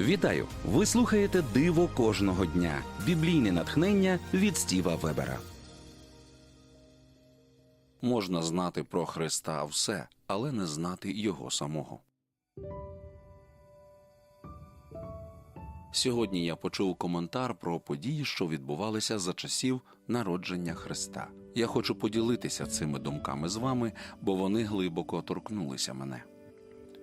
Вітаю! Ви слухаєте Диво кожного дня. Біблійне натхнення від Стіва Вебера. Можна знати про Христа все, але не знати Його самого. Сьогодні я почув коментар про події, що відбувалися за часів народження Христа. Я хочу поділитися цими думками з вами, бо вони глибоко торкнулися мене.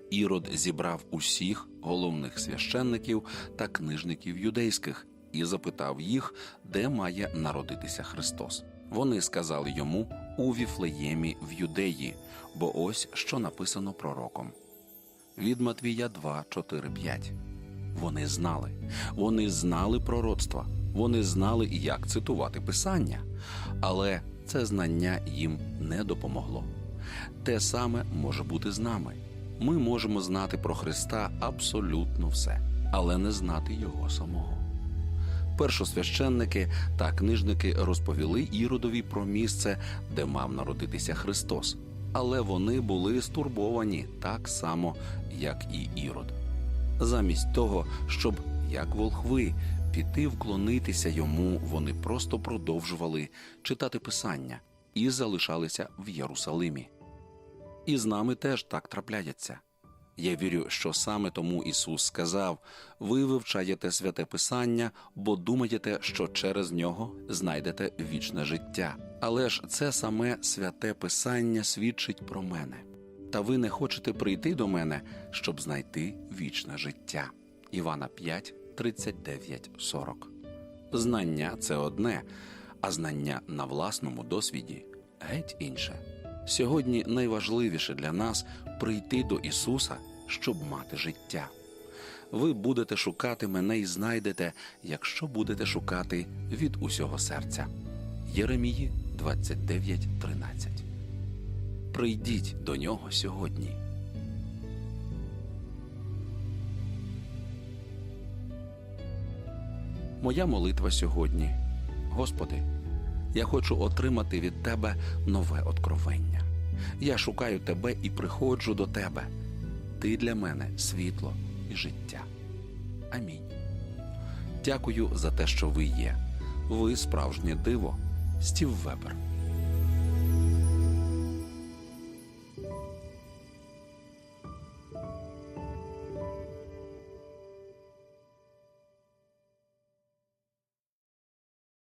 Ірод зібрав усіх головних священників та книжників юдейських і запитав їх, де має народитися Христос. Вони сказали йому у Віфлеємі в Юдеї, бо ось що написано пророком. Від Матвія 2, 4, 5. Вони знали, вони знали пророцтва, вони знали, як цитувати писання, але це знання їм не допомогло. Те саме може бути з нами. Ми можемо знати про Христа абсолютно все, але не знати Його самого. Першосвященники та книжники розповіли Іродові про місце, де мав народитися Христос, але вони були стурбовані так само, як і Ірод. Замість того, щоб, як волхви, піти вклонитися йому, вони просто продовжували читати писання і залишалися в Єрусалимі. І з нами теж так трапляється. Я вірю, що саме тому Ісус сказав: ви вивчаєте святе Писання, бо думаєте, що через нього знайдете вічне життя. Але ж це саме святе Писання свідчить про мене. Та ви не хочете прийти до мене, щоб знайти вічне життя. Івана 5, 39, 40. Знання це одне, а знання на власному досвіді геть інше. Сьогодні найважливіше для нас прийти до Ісуса, щоб мати життя. Ви будете шукати мене і знайдете, якщо будете шукати від усього серця. Єремії 29.13 Прийдіть до нього сьогодні. Моя молитва сьогодні. Господи, я хочу отримати від Тебе нове откровення. Я шукаю Тебе і приходжу до Тебе. Ти для мене світло і життя. Амінь. Дякую за те, що ви є. Ви справжнє диво. Стів Вебер.